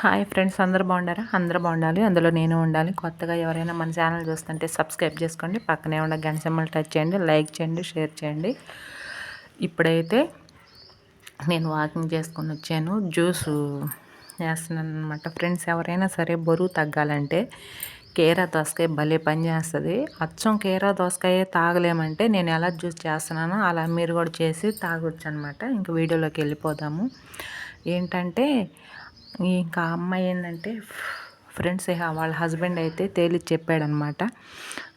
Hi friends అందరు బాగుండారా? అందరూ బాగుండాలి. అందులో నేను ఉండాలి. కొత్తగా ఎవరైనా మన ఛానల్ చూస్తుంటే సబ్స్క్రైబ్ చేసుకోండి. పక్కనే ఉన్న గంట సింబల్ టచ్ చేయండి లైక్ చేయండి షేర్ చేయండి. ఇప్పుడైతే నేను వాకింగ్ చేసుకొని వచ్చాను. జ్యూస్ చేస్తున్నాను అనమాట ఫ్రెండ్స్ ఎవరైనా సరే బరువు తగ్గాలంటే కేరా దోసకాయ భలే పని చేస్తుంది. అచ్చం కేరా దోసకాయ తాగలేమంటే నేను ఎలా జ్యూస్ చేస్తున్నానో అలా మీరు కూడా చేసి తాగొచ్చు అనమాట ఇంక వీడియోలోకి వెళ్ళిపోదాము. ఏంటంటే ఇంకా అమ్మాయి ఏంటంటే ఫ్రెండ్స్ వాళ్ళ హస్బెండ్ అయితే తేలి చెప్పాడనమాట.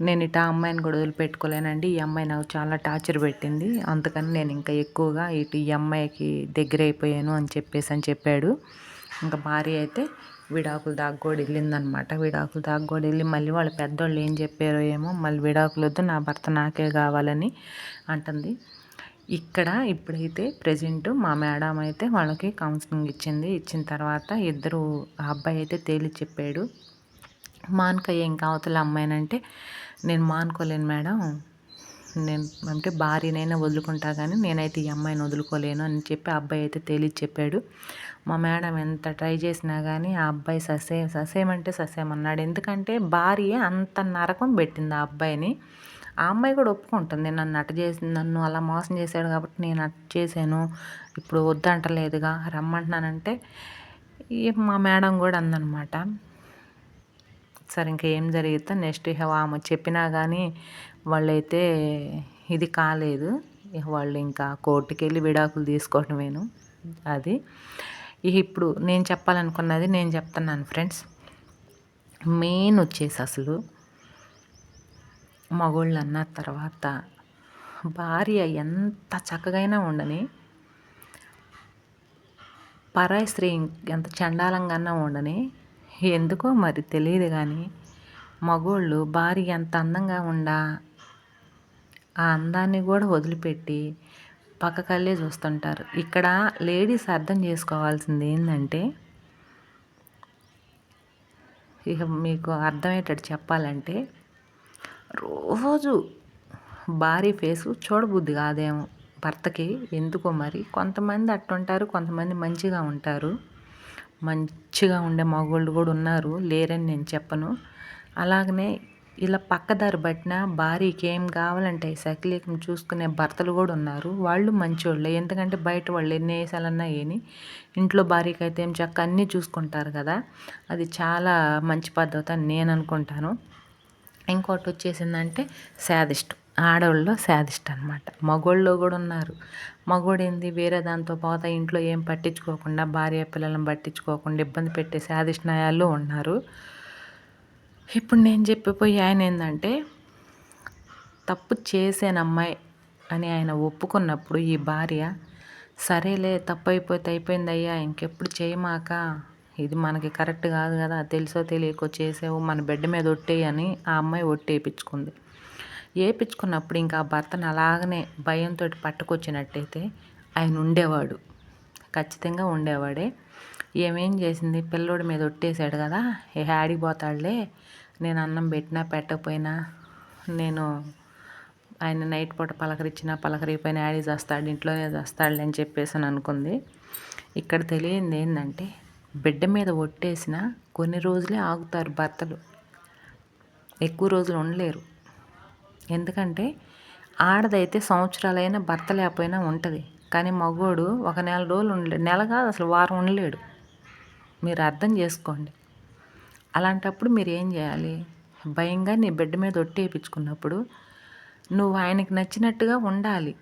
నేను ఇట అమ్మాయిని కూడా వదిలిపెట్టుకోలేనండి. ఈ అమ్మాయి నాకు చాలా టార్చర్ పెట్టింది. అందుకని నేను ఇంకా ఎక్కువగా ఇటు ఈ అమ్మాయికి దగ్గర అయిపోయాను అని చెప్పేసి అని చెప్పాడు. ఇంకా భార్య అయితే విడాకులు దాకా కూడా వెళ్ళిందనమాట. విడాకులు దాకా కూడా వెళ్ళి మళ్ళీ వాళ్ళ పెద్దోళ్ళు ఏం చెప్పారో ఏమో మళ్ళీ విడాకులు వద్దు నా భర్త నాకే కావాలని అంటుంది. ఇక్కడ ఇప్పుడైతే ప్రజెంట్ మా మేడం అయితే వాళ్ళకి కౌన్సిలింగ్ ఇచ్చింది. ఇచ్చిన తర్వాత ఇద్దరు ఆ అబ్బాయి అయితే తేలి చెప్పాడు. మానక ఏం కావతల అమ్మాయినంటే నేను మానుకోలేను మేడం. నేను అంటే భార్యనైనా వదులుకుంటా కానీ నేనైతే ఈ అమ్మాయిని వదులుకోలేను అని చెప్పి అబ్బాయి అయితే తేలిచి చెప్పాడు. మా మేడం ఎంత ట్రై చేసినా కానీ ఆ అబ్బాయి ససేమ్ ససేమంటే ససేమన్నాడు ఎందుకంటే భార్య అంత నరకం పెట్టింది ఆ అబ్బాయిని. ఆ అమ్మాయి కూడా ఒప్పుకుంటుంది. నన్ను అట్ట చేసి నన్ను అలా మోసం చేశాడు కాబట్టి నేను అట్ చేశాను. ఇప్పుడు వద్దంటలేదుగా రమ్మంటున్నానంటే మా మేడం కూడా అందనమాట. సరే ఇంకా ఏం జరిగితే నెక్స్ట్ ఇక ఆమె చెప్పినా కానీ వాళ్ళైతే ఇది కాలేదు. వాళ్ళు ఇంకా కోర్టుకి వెళ్ళి విడాకులు తీసుకోవటమేను అది. ఇక ఇప్పుడు నేను చెప్పాలనుకున్నది నేను చెప్తున్నాను ఫ్రెండ్స్. మెయిన్ వచ్చేసి అసలు మగోళ్ళు అన్న తర్వాత భార్య ఎంత చక్కగైనా ఉండని పరాయి స్త్రీ ఎంత చండాలంగా ఉండని ఎందుకో మరి తెలియదు కానీ మగోళ్ళు భార్య ఎంత అందంగా ఉండా ఆ అందాన్ని కూడా వదిలిపెట్టి పక్కకల్లే చూస్తుంటారు. ఇక్కడ లేడీస్ అర్థం చేసుకోవాల్సింది ఏంటంటే ఇక మీకు అర్థమయ్యేటట్టు చెప్పాలంటే రోజు భారీ ఫేసు చూడబుద్ధి కాదేమో. భర్తకి ఎందుకో మరి? కొంతమంది అట్టుంటారు కొంతమంది మంచిగా ఉంటారు. మంచిగా ఉండే మగవాళ్ళు కూడా ఉన్నారు లేరని నేను చెప్పను. అలాగనే ఇలా పక్కదారి పట్టిన భార్యకి ఏం కావాలంటే సకిలీకం చూసుకునే భర్తలు కూడా ఉన్నారు. వాళ్ళు మంచోళ్ళే. ఎందుకంటే బయట వాళ్ళు ఎన్ని వేసాలన్నా ఏని ఇంట్లో భార్యకి అయితే ఏం చక్క అన్నీ చూసుకుంటారు కదా. అది చాలా మంచి పద్ధతి అని నేను అనుకుంటాను. ఇంకోటి వచ్చేసిందంటే శాదిస్ట్. ఆడవాళ్ళు శాదిస్ట్ అనమాట మగోళ్ళు కూడా ఉన్నారు. మగోడు ఏంది వేరే దాంతో పోతా ఇంట్లో ఏం పట్టించుకోకుండా భార్య పిల్లలను పట్టించుకోకుండా ఇబ్బంది పెట్టే శాదిస్ట్ న్యాయాలు ఉన్నారు. ఇప్పుడు నేను చెప్పిపోయి ఆయన ఏంటంటే తప్పు చేసాను అమ్మాయి అని ఆయన ఒప్పుకున్నప్పుడు ఈ భార్య సరేలే తప్పు అయిపోతే అయిపోయిందయ్యా ఇంకెప్పుడు చేయమాక? ఇది మనకి కరెక్ట్ కాదు కదా తెలుసో తెలియకో చేసావు మన బిడ్డ మీద ఒట్టేయని ఆ అమ్మాయి ఒట్టేపించుకుంది ఏపించుకున్నప్పుడు ఇంకా ఆ భర్తను అలాగనే భయంతో పట్టుకొచ్చినట్టయితే ఆయన ఉండేవాడు ఖచ్చితంగా ఉండేవాడే. ఏమేం చేసింది? పిల్లోడి మీద ఒట్టేశాడు కదా ఏ ఆడికి పోతాడులే నేను అన్నం పెట్టినా పెట్టకపోయినా నేను ఆయన నైట్ పూట పలకరించినా పలకరిపోయినా యాడీ చేస్తాడు ఇంట్లోనే చేస్తాడులే అని చెప్పేసి అని అనుకుంది. ఇక్కడ తెలియంది ఏంటంటే బిడ్డ మీద ఒట్టేసిన కొన్ని రోజులే ఆగుతారు భర్తలు. ఎక్కువ రోజులు ఉండలేరు. ఎందుకంటే ఆడదైతే సంవత్సరాలైనా భర్త లేకపోయినా ఉంటుంది. కానీ మగోడు ఒక నెల రోజులు ఉండలేడు నెల కాదు అసలు వారం ఉండలేడు. మీరు అర్థం చేసుకోండి. అలాంటప్పుడు మీరు ఏం చేయాలి? భయంగా నీ బిడ్డ మీద ఒట్టేపించుకున్నప్పుడు నువ్వు ఆయనకి నచ్చినట్టుగా ఉండాలి.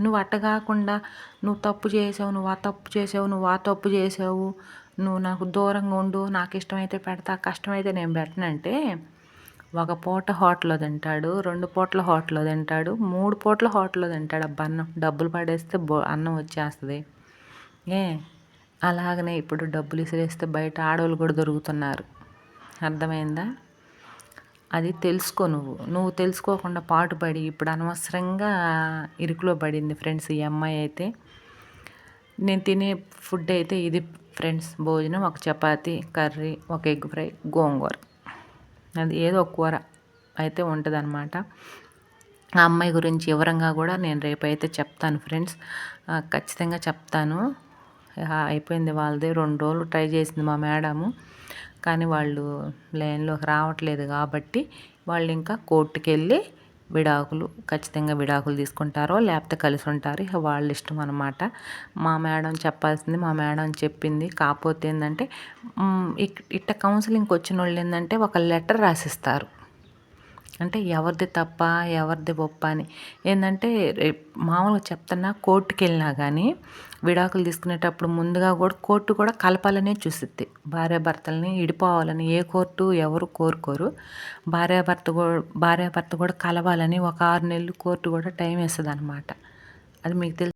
నువ్వు అట్ట కాకుండా నువ్వు తప్పు చేసావు నువ్వు ఆ తప్పు చేసావు నువ్వు ఆ తప్పు చేసావు నువ్వు నాకు దూరంగా ఉండు నాకు ఇష్టమైతే పెడతా కష్టమైతే నేను పెట్టనంటే ఒక పూట హోటల్లో తింటాడు రెండు పూటల హోటల్లో తింటాడు మూడు పూటల హోటల్లో తింటాడు. అబ్బా అన్నం డబ్బులు పడేస్తే బో అన్నం వచ్చేస్తుంది. ఏ? అలాగనే ఇప్పుడు డబ్బులు ఇసిరేస్తే బయట ఆడవాళ్ళు కూడా దొరుకుతున్నారు. అర్థమైందా? అది తెలుసుకో నువ్వు. నువ్వు తెలుసుకోకుండా పాటుపడి ఇప్పుడు అనవసరంగా ఇరుకులో పడింది ఫ్రెండ్స్ ఈ అమ్మాయి అయితే. నేను తినే ఫుడ్ అయితే ఇది ఫ్రెండ్స్. భోజనం ఒక చపాతి కర్రీ ఒక ఎగ్ ఫ్రై గోంగూర. అది ఏదో ఒక కూర అయితే ఉంటుంది అనమాట ఆ అమ్మాయి గురించి వివరంగా కూడా నేను రేపైతే చెప్తాను ఫ్రెండ్స్. ఖచ్చితంగా చెప్తాను. అయిపోయింది వాళ్ళది. రెండు రోజులు ట్రై చేసింది మా మేడము. కానీ వాళ్ళు లైన్లోకి రావట్లేదు కాబట్టి వాళ్ళు ఇంకా కోర్టుకి వెళ్ళి విడాకులు ఖచ్చితంగా విడాకులు తీసుకుంటారో లేకపోతే కలిసి ఉంటారు ఇక వాళ్ళ ఇష్టం అనమాట మా మేడం చెప్పాల్సింది మా మేడం చెప్పింది. కాకపోతే ఏంటంటే ఇట్ట కౌన్సిలింగ్కి వచ్చిన వాళ్ళు ఏంటంటే ఒక లెటర్ రాసిస్తారు. అంటే ఎవరిది తప్ప ఎవరిది ఒప్ప అని. ఏంటంటే మామూలుగా చెప్తున్నా కోర్టుకి వెళ్ళినా కానీ విడాకులు తీసుకునేటప్పుడు ముందుగా కూడా కోర్టు కూడా కలపాలనే చూసిద్ది. భార్యాభర్తలని ఇడిపోవాలని ఏ కోర్టు ఎవరు కోరుకోరు. భార్యాభర్త కూడా భార్యాభర్త కూడా కలవాలని ఒక ఆరు నెలలు కోర్టు కూడా టైం వేస్తుంది అనమాట అది మీకు తెలుసు